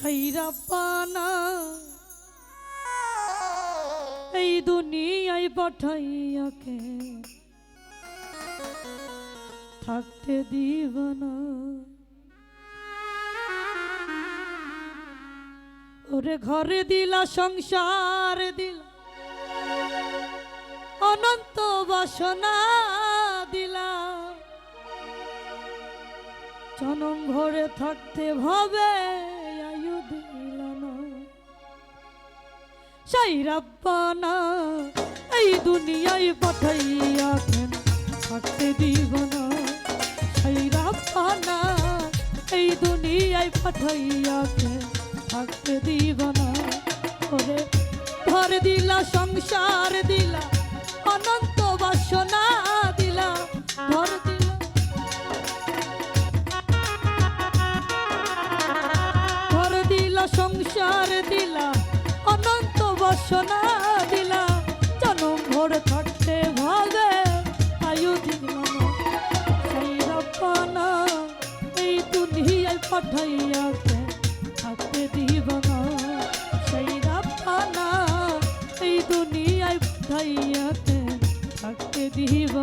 ছাইরা পানা এই দুনিয়ায় পাঠাইয়াকে থাকতে দিব না। ওরে ঘরে দিলা সংসার দিলা অনন্ত বাসনা দিলা। জনম ভরে থাকতে ভাবে সেই রাব্বানা এই দুনিয়ায় পাঠাইয়া কেন থাকতে দিব না? সেই রাব্বানা এই দুনিয়ায় পাঠাইয়া কেন থাকতে দিব না? ওরে দিলা, সংসার দিলা, অনন্ত বাসনা। বাসনা দিলা, জনম ভর থাকতে ভাগে আয়ু দিলা না সেই রব্বানা এই দুনিয়ায় পাঠাইয়া কে থাকতে দিব না সেই রব্বানা এই দুনিয়ায় পাঠাইয়া কে থাকতে দিব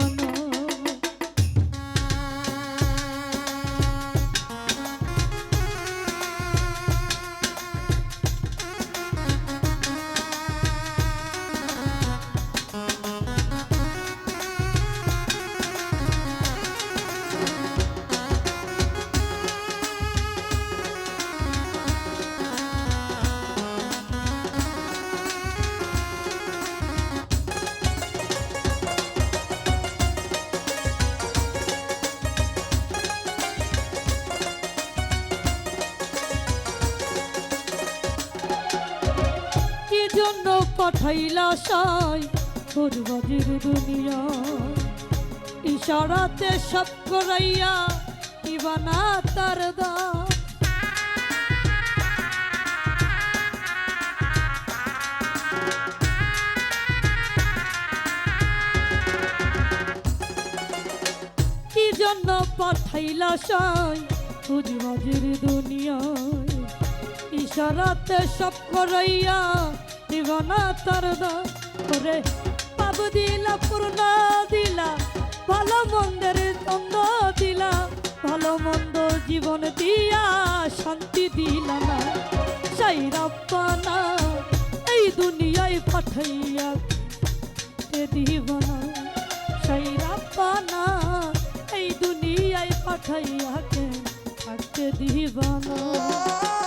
জন্য পাঠাইলা সাই ফুরবাজির দুনিয়া। ইশারাতে সব করাইয়া ইবানা তার দা। জন্য পাঠাইলা সাই ফুরবাজির দুনিয়ায় ইশারাতে সব করাইয়া দিবানা তার দা করে। পাব দিলা পূর্ণ দিলা, ভালো মন্দের দ্বন্দ্ব দিলা, ভালো মন্দ জীবন দিয়া শান্তি দিলা না। সেই রাব্বানা এই দুনিয়ায় পাঠাইয়া কে দিবানা সেই রাব্বানা এই দুনিয়ায় পাঠাইয়া কে থাকতে দিবানা কি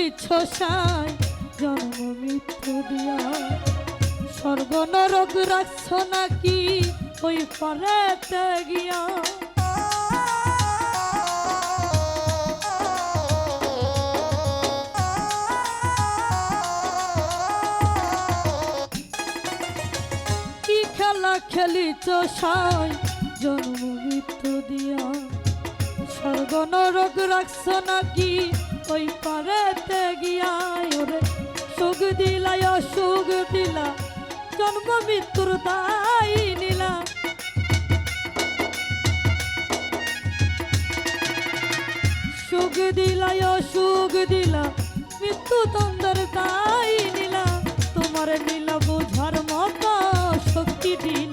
সাই জন্ম মৃত্যু দিয়া। স্বর্গ নরক রাখছ নাকি ওই পারেতে গিয়া? কি খেলা খেলিছ সাই জন্ম মৃত্যু দিয়া? স্বর্গ নরক রাখছ নাকি ওই পারেতে গিয়া ওরে? সুখ দিলাই অসুখ দিলা, জন্ম মৃত্যুর দায় নিলা। সুখ দিলাই অসুখ দিলা, মৃত্যু তন্দর দায় নিলা। তোমার নীলা বোঝার মতো শক্তি দিলা।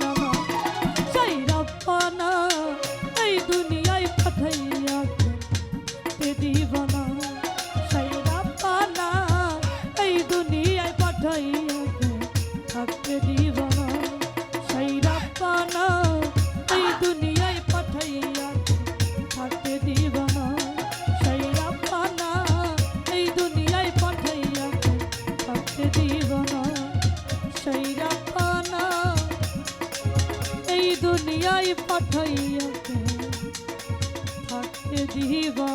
দরিয়ায় পাঠাইয়া থাকতে দিবা।